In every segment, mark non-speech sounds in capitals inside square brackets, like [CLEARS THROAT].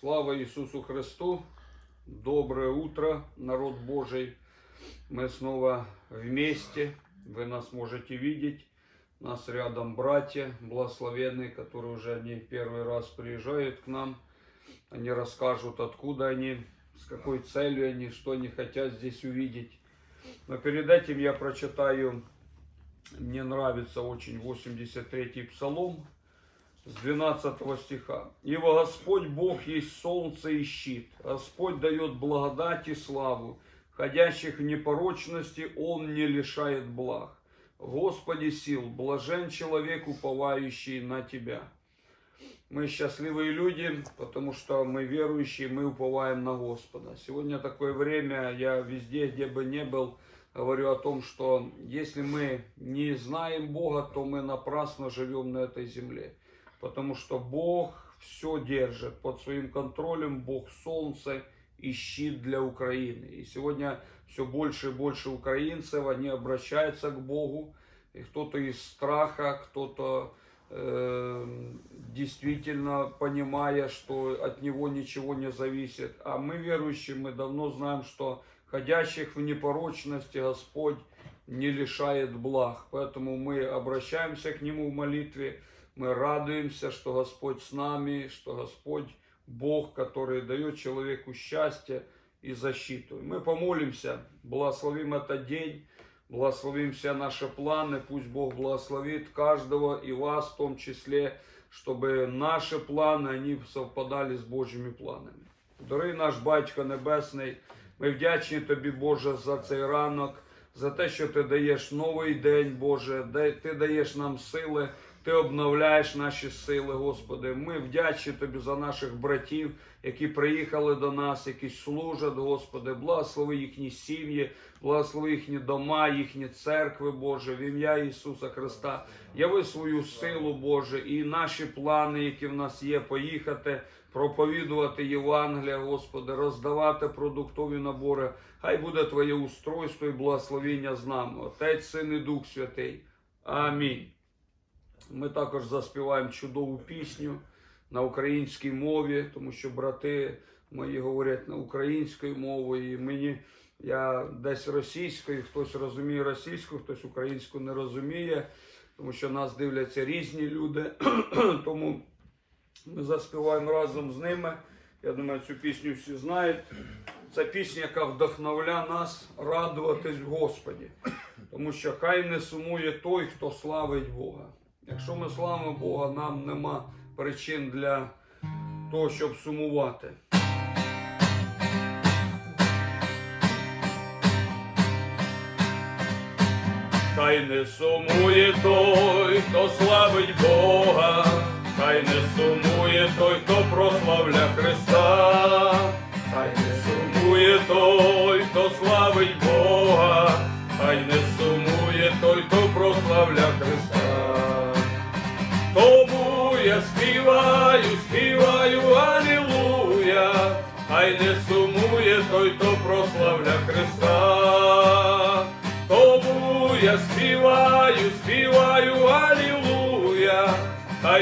Слава Иисусу Христу! Доброе утро, народ Божий! Мы снова вместе. Вы нас можете видеть. Нас рядом братья благословенные, которые уже не первый раз приезжают к нам. Они расскажут, откуда они, с какой целью они, что они хотят здесь увидеть. Но перед этим я прочитаю, мне нравится очень 83-й псалом, с 12 стиха. «Ибо Господь Бог есть солнце и щит. Господь дает благодать и славу. Ходящих в непорочности Он не лишает благ. Господи сил, блажен человек, уповающий на Тебя». Мы счастливые люди, потому что мы верующие, мы уповаем на Господа. Сегодня такое время, я везде, где бы ни был, говорю о том, что если мы не знаем Бога, то мы напрасно живем на этой земле потому что Бог все держит под своим контролем, Бог солнце и щит для Украины. И сегодня все больше и больше украинцев, они обращаются к Богу, и кто-то из страха, кто-то э, действительно понимая, что от него ничего не зависит. А мы верующие, мы давно знаем, что ходящих в непорочности Господь не лишает благ. Поэтому мы обращаемся к Нему в молитве, мы радуемся, что Господь с нами, что Господь Бог, который дает человеку счастье и защиту. И мы помолимся, благословим этот день, благословим все наши планы, пусть Бог благословит каждого и вас в том числе, чтобы наши планы, они совпадали з Божими планами. Дорогий наш Батько Небесний, ми вдячні Тобі, Боже, за цей ранок, за те, що Ти даєш новий день, Боже, де Ти даєш нам сили. Ти обновляєш наші сили, Господи. Ми вдячні Тобі за наших братів, які приїхали до нас, які служать, Господи. Благослови їхні сім'ї, благослови їхні дома, їхні церкви, Боже, в ім'я Ісуса Христа. Яви свою силу, Боже, і наші плани, які в нас є, поїхати, проповідувати Євангелія, Господи, роздавати продуктові набори. Хай буде Твоє устройство і благословіння з нами. Отець, Син і Дух Святий. Амінь. Ми також заспіваємо чудову пісню на українській мові, тому що брати мої говорять на українською мовою. І мені я десь російською, хтось розуміє російську, хтось українську не розуміє, тому що нас дивляться різні люди. [CLEARS THROAT] тому ми заспіваємо разом з ними. Я думаю, цю пісню всі знають. Це пісня, яка вдохновляє нас радуватись в Господі. Тому що хай не сумує той, хто славить Бога. Якщо ми славимо Бога, нам нема причин для того, щоб сумувати. Хай не сумує той, хто славить Бога, хай не сумує той, хто прославля Христа, хай не сумує той,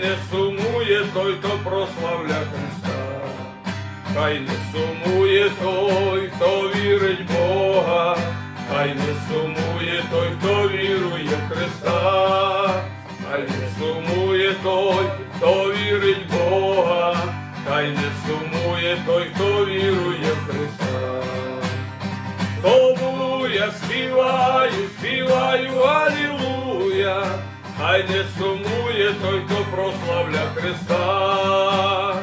не сумує той, хто прославля Христа. Хай не сумує той, хто вірить Бога, хай не сумує той, хто вірує в Христа. Хай не сумує той, хто вірить Бога, хай не сумує той, хто вірує в Христа. Тому я співаю, співаю, алілуя, хай не сумує Христа.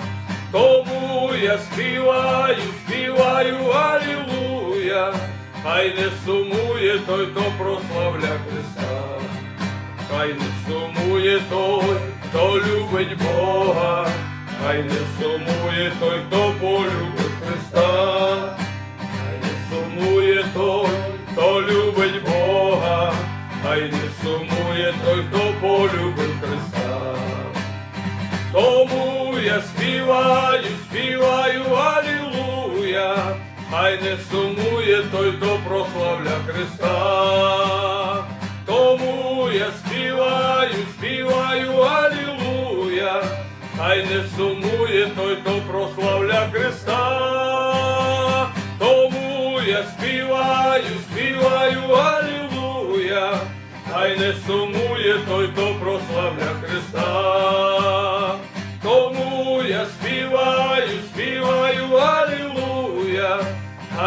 Тому я співаю, співаю, алілуя, хай не сумує той, хто прославля Христа. Хай не сумує той, хто любить Бога, хай не сумує той, хто полюбить Христа, хай не сумує той, хто любить Бога, хай не сумує той, хто полюбить. Тому я співаю, співаю, алілуя, хай не сумує той, хто прославля Христа. Тому я співаю, співаю, алілуя, хай не сумує той, хто прославля Христа. Тому я співаю, співаю, алілуя, хай не сумує той, хто прославля Христа.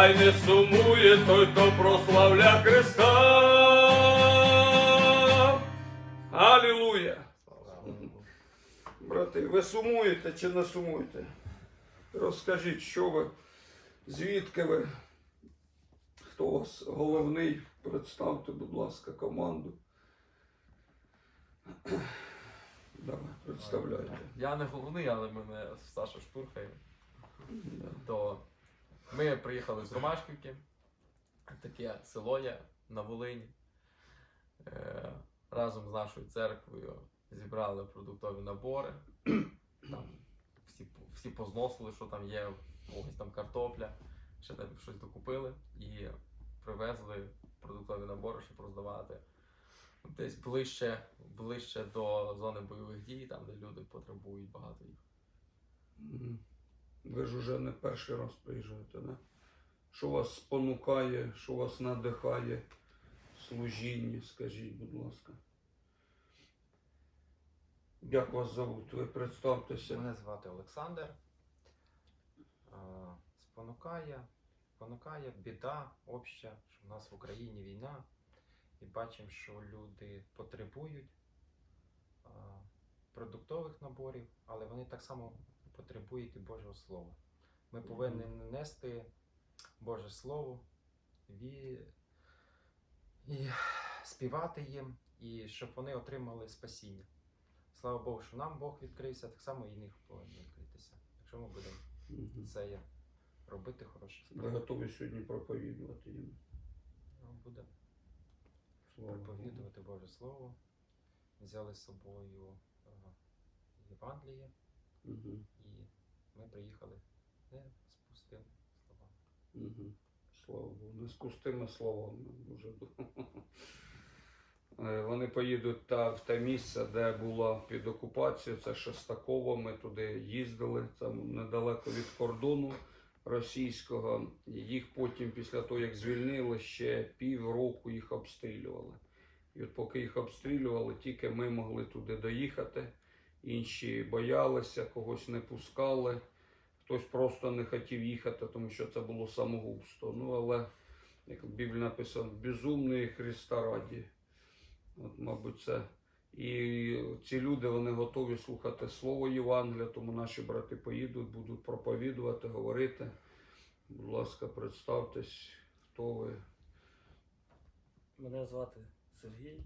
Хай не сумує той, хто прославля Христа. Алілуя! Брати, ви сумуєте чи не сумуєте? Розкажіть, що ви, звідки ви? Хто у вас головний? Представте, будь ласка, команду. Давай, представляйте. Я не головний, але мене Саша штурхає. Да. То ми приїхали з Ромашківки, таке село є на Волині. Е, разом з нашою церквою зібрали продуктові набори. Там всі, всі позносили, що там є, когось там картопля, ще там щось докупили і привезли продуктові набори, щоб роздавати. Десь ближче, ближче до зони бойових дій, там, де люди потребують багато їх. Ви ж уже не перший раз приїжджаєте, не? Що вас спонукає, що вас надихає в служінні, скажіть, будь ласка. Як вас зовут? Ви представтеся. Мене звати Олександр. Спонукає, спонукає біда обща, що в нас в Україні війна, і бачимо, що люди потребують продуктових наборів, але вони так само потребують Божого Слова. Ми повинні нести Боже Слово і, і співати їм, і щоб вони отримали спасіння. Слава Богу, що нам Бог відкрився, так само і них повинен відкритися. Якщо ми будемо це робити хороші Ви справи, готові сьогодні проповідувати їм. ну, будемо проповідувати Боже Слово. Взяли з собою е, Євангеліє, Мгм. і ми приїхали не з пустими словами. Мгм. Слава Богу. Не з пустими словами. Дуже. Е, Вони поїдуть та, в те місце, де була під окупацією, це Шестаково. Ми туди їздили, це недалеко від кордону російського. Їх потім, після того, як звільнили, ще півроку їх обстрілювали. І от поки їх обстрілювали, тільки ми могли туди доїхати. Інші боялися, когось не пускали. Хтось просто не хотів їхати, тому що це було самогубство. Ну, але, як в Біблії написано, безумний Христа раді. От, мабуть, це. І ці люди вони готові слухати слово Євангелія, тому наші брати поїдуть, будуть проповідувати, говорити. Будь ласка, представтесь, хто ви. Мене звати Сергій.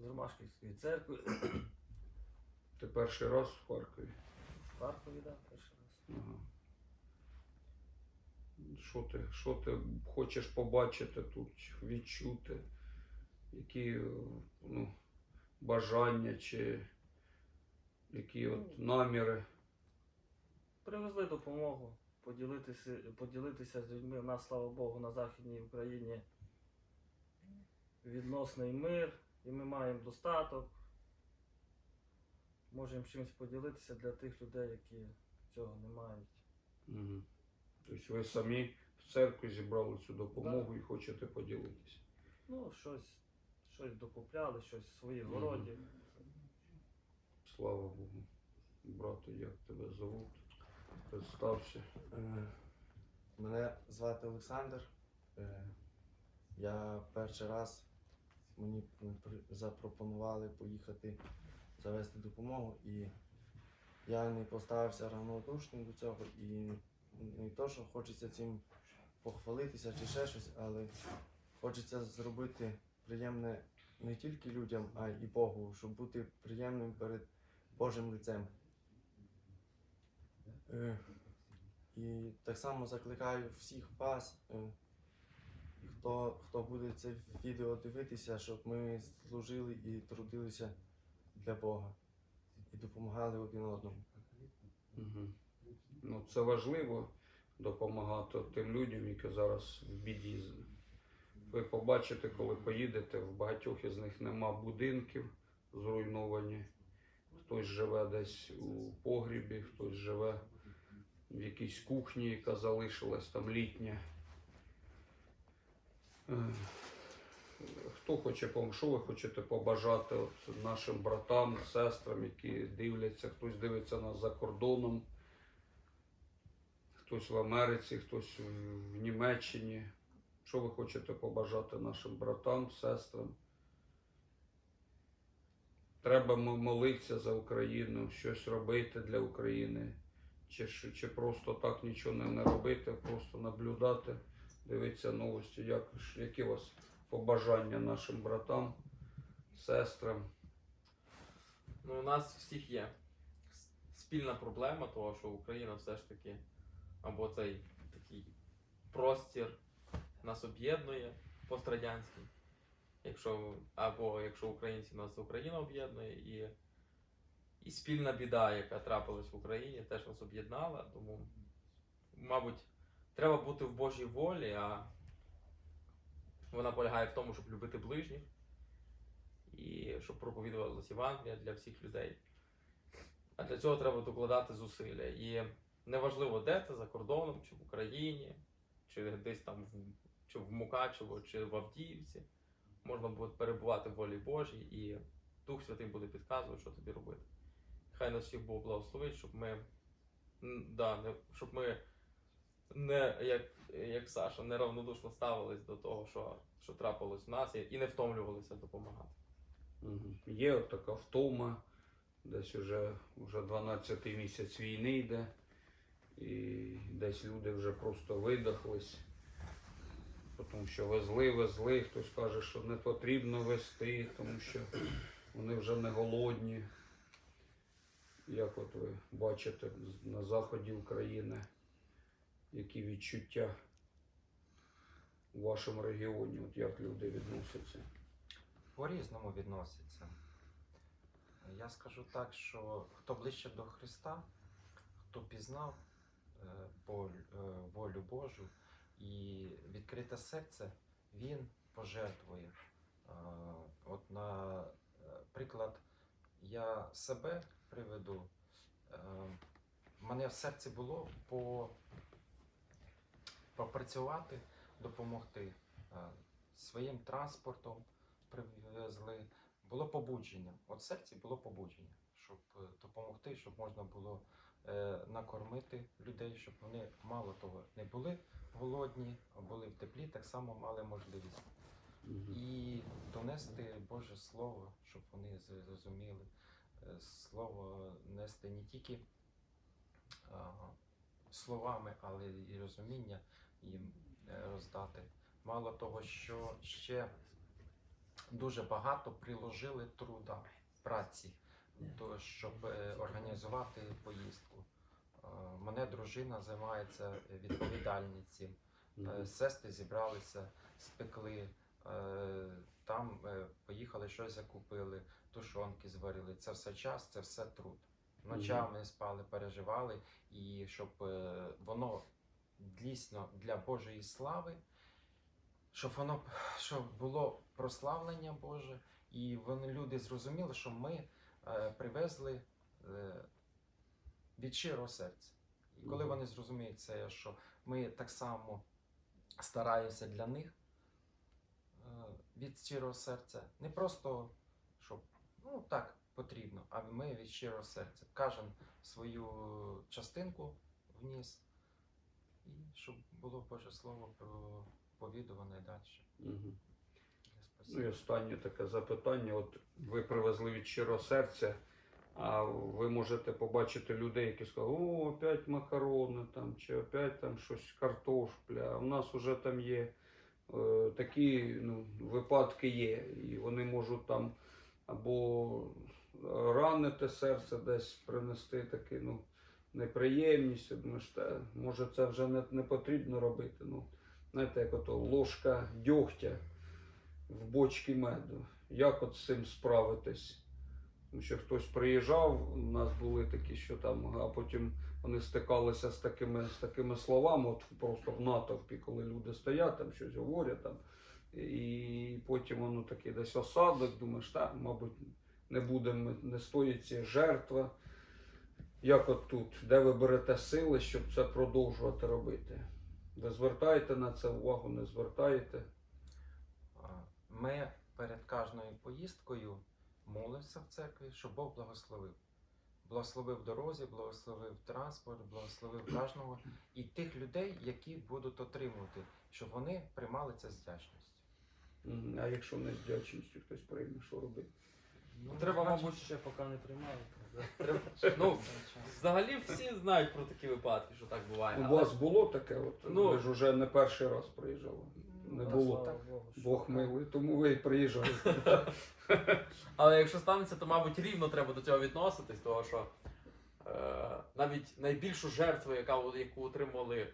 З Ромашківської церкви. [CLEARS THROAT] Ти перший раз в Харкові. В Харкові, да, перший раз. Ага. Що ти, що ти хочеш побачити тут, відчути? Які ну, бажання чи які от наміри? Привезли допомогу, поділитися, поділитися з людьми. У нас, слава Богу, на Західній Україні відносний мир, і ми маємо достаток. Можемо чимось поділитися для тих людей, які цього не мають. Угу. Тобто ви самі в церкві зібрали цю допомогу і хочете поділитися. Ну, щось, щось докупляли, щось в своїх Мгм. городі. Слава Богу. Брате, як тебе зовут? Представся. Е, Мене звати Олександр. Е, Я перший раз мені запропонували поїхати завести допомогу, і я не поставився равнодушним до цього. І не то, що хочеться цим похвалитися чи ще щось, але хочеться зробити приємне не тільки людям, а й Богу, щоб бути приємним перед Божим лицем. Е, і так само закликаю всіх вас, е, хто, хто буде це відео дивитися, щоб ми служили і трудилися для Бога і допомагали один одному. Угу. Ну, це важливо допомагати тим людям, які зараз в біді. Ви побачите, коли поїдете, в багатьох із них нема будинків, зруйновані. Хтось живе десь у погрібі, хтось живе в якійсь кухні, яка залишилась там літня. Е, Хто хоче що ви хочете побажати от нашим братам, сестрам, які дивляться, хтось дивиться нас за кордоном, хтось в Америці, хтось в- Німеччині. Що ви хочете побажати нашим братам, сестрам? Треба молитися за Україну, щось робити для України. Чи, чи просто так нічого не робити, просто наблюдати, дивитися новості. Як, які у вас побажання нашим братам, сестрам? Ну, у нас всіх є спільна проблема того, що Україна все ж таки, або цей такий простір нас об'єднує пострадянський. Якщо, або якщо українці нас Україна об'єднує, і, і спільна біда, яка трапилась в Україні, теж нас об'єднала. Тому, мабуть, треба бути в Божій волі, а вона полягає в тому, щоб любити ближніх і щоб проповідувалася Євангелія для всіх людей. А для цього треба докладати зусилля. І неважливо, де ти за кордоном, чи в Україні, чи десь там чи в Мукачево, чи в Авдіївці, можна буде перебувати в волі Божій, і Дух Святий буде підказувати, що тобі робити. Хай нас всіх Бог благословить, щоб ми, да, щоб ми не, як, як Саша, неравнодушно ставились до того, що, що трапилось в нас, і, не втомлювалися допомагати. Є от така втома, десь уже, вже 12 місяць війни йде, і десь люди вже просто видохлись, тому що везли, везли, хтось каже, що не потрібно везти, тому що вони вже не голодні. Як от ви бачите на заході України, які відчуття у вашому регіоні, от як люди відносяться? По-різному відносяться. Я скажу так, що хто ближче до Христа, хто пізнав е, е, волю Божу і відкрите серце, він пожертвує. Е, От на е, приклад я себе приведу. Мене в серці було по, попрацювати, допомогти е, своїм транспортом привезли. Було побудження. От серці було побудження, щоб е, допомогти, щоб можна було е, накормити людей, щоб вони мало того не були голодні, а були в теплі, так само мали можливість. І донести Боже Слово, щоб вони зрозуміли. Слово нести не тільки словами, але і розуміння їм е, роздати. Мало того, що ще дуже багато приложили труда праці, щоб е, організувати поїздку. Е, Мене дружина займається. Е, Сестри зібралися, спекли, там поїхали, щось закупили, тушонки зварили. Це все час, це все труд. Ночами спали, переживали, і щоб воно дійсно для Божої слави, щоб воно щоб було прославлення Боже, і вони люди зрозуміли, що ми е, привезли е, від щирого серця. І коли вони зрозуміють це, що ми так само стараємося для них е, від щирого серця, не просто щоб ну так потрібно, а ми від щирого серця. Кожен свою частинку вніс, і щоб було Боже Слово проповідуване далі. Мгм. Спасибо. Ну і останнє таке запитання. От ви привезли від щирого серця, а ви можете побачити людей, які скажуть, о, опять макарони там, чи опять там щось картошпля. А в нас вже там є е, такі ну, випадки є. І вони можуть там або ранити серце десь принести такі, ну, неприємність. Думаєш, та, може це вже не, не потрібно робити. Ну, знаєте, як ото ложка дьогтя в бочки меду. Як от з цим справитись? Тому що хтось приїжджав, у нас були такі, що там, а потім вони стикалися з такими, з такими словами, от просто в натовпі, коли люди стоять, там щось говорять там. І потім воно такий десь осадок, думаєш, так, мабуть, не буде, не стоїть ці жертва. Як от тут, де ви берете сили, щоб це продовжувати робити? Ви звертаєте на це увагу, не звертаєте? Ми перед кожною поїздкою молимося в церкві, щоб Бог благословив. Благословив дорозі, благословив транспорт, благословив кожного і тих людей, які будуть отримувати, щоб вони приймали це з вдячністю. А якщо не з вдячністю хтось прийме, що робити? Ну, Треба, мабуть, Ще поки не приймають. Треба- Ну, взагалі всі знають про такі випадки, що так буває. У але- вас було таке? От, Ну, ви ж уже не перший раз приїжджали. Не Ну, було. Слава Богу, що Бог поки. милий, тому ви і приїжджаєте. [LAUGHS] Але якщо станеться, то, мабуть, рівно треба до цього відноситись, тому що е, навіть найбільшу жертву, яка, яку отримали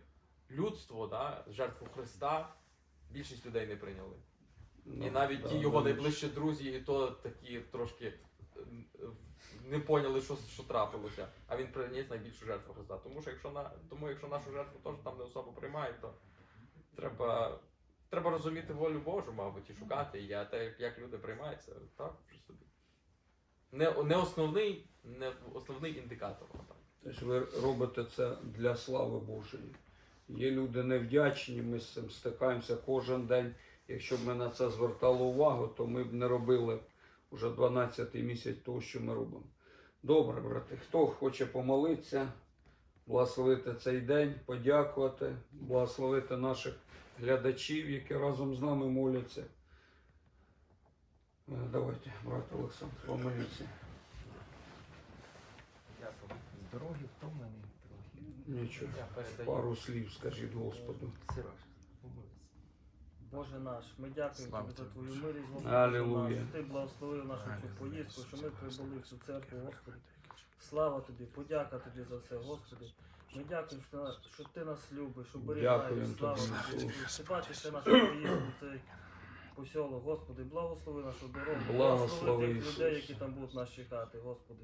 людство, да, жертву Христа, більшість людей не прийняли. Ну, і навіть да, ті його найближчі друзі, і то такі трошки е, не поняли, що, що трапилося. А він приніс найбільшу жертву Христа. Тому що якщо на тому, якщо нашу жертву теж там не особо приймають, то треба, треба розуміти волю Божу, мабуть, і шукати її, а те, як- люди приймаються, так вже собі. Не, не основний, не основний індикатор. Так. Тобто ви робите це для слави Божої. Є люди невдячні, ми з цим стикаємося кожен день. Якщо б ми на це звертали увагу, то ми б не робили вже 12-й місяць того, що ми робимо. Добре, брати, хто хоче помолитися, благословити цей день, подякувати, благословити наших глядачів, які разом з нами моляться. Е, Давайте, брат Олександр, помоліться. Дякую. З дороги втомлений. Нічого. Пару слів скажіть Господу. Боже наш, ми дякуємо Слава тобі за твою милість, Господи, Алілуя. наш. Ти благословив нашу цю поїздку, що ми прибули в цю церкву, Господи. Слава тобі, подяка тобі за все, Господи. Ми дякуємо, що, що ти нас любиш, що берігаєш. Дякуємо Слава тобі. Ти бачиш нашу поїздку, цей посілок, Господи. Благослови нашу дорогу. Благослови, тих людей, які там будуть нас чекати, Господи.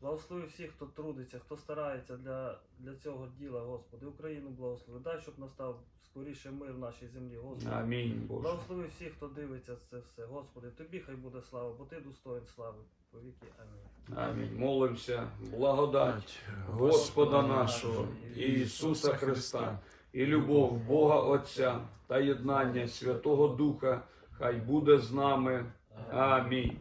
Благослови всіх, хто трудиться, хто старається для, для цього діла, Господи. Україну благослови. Дай, щоб настав скоріше мир в нашій землі, Господи. Амінь, Боже. Благослови всіх, хто дивиться це все. Господи, тобі хай буде слава, бо ти достоин слави. Повіки. Амінь. Амінь. Молимося. Благодать Господа нашого і Ісуса Христа і любов Бога Отця та єднання Святого Духа хай буде з нами. Амінь.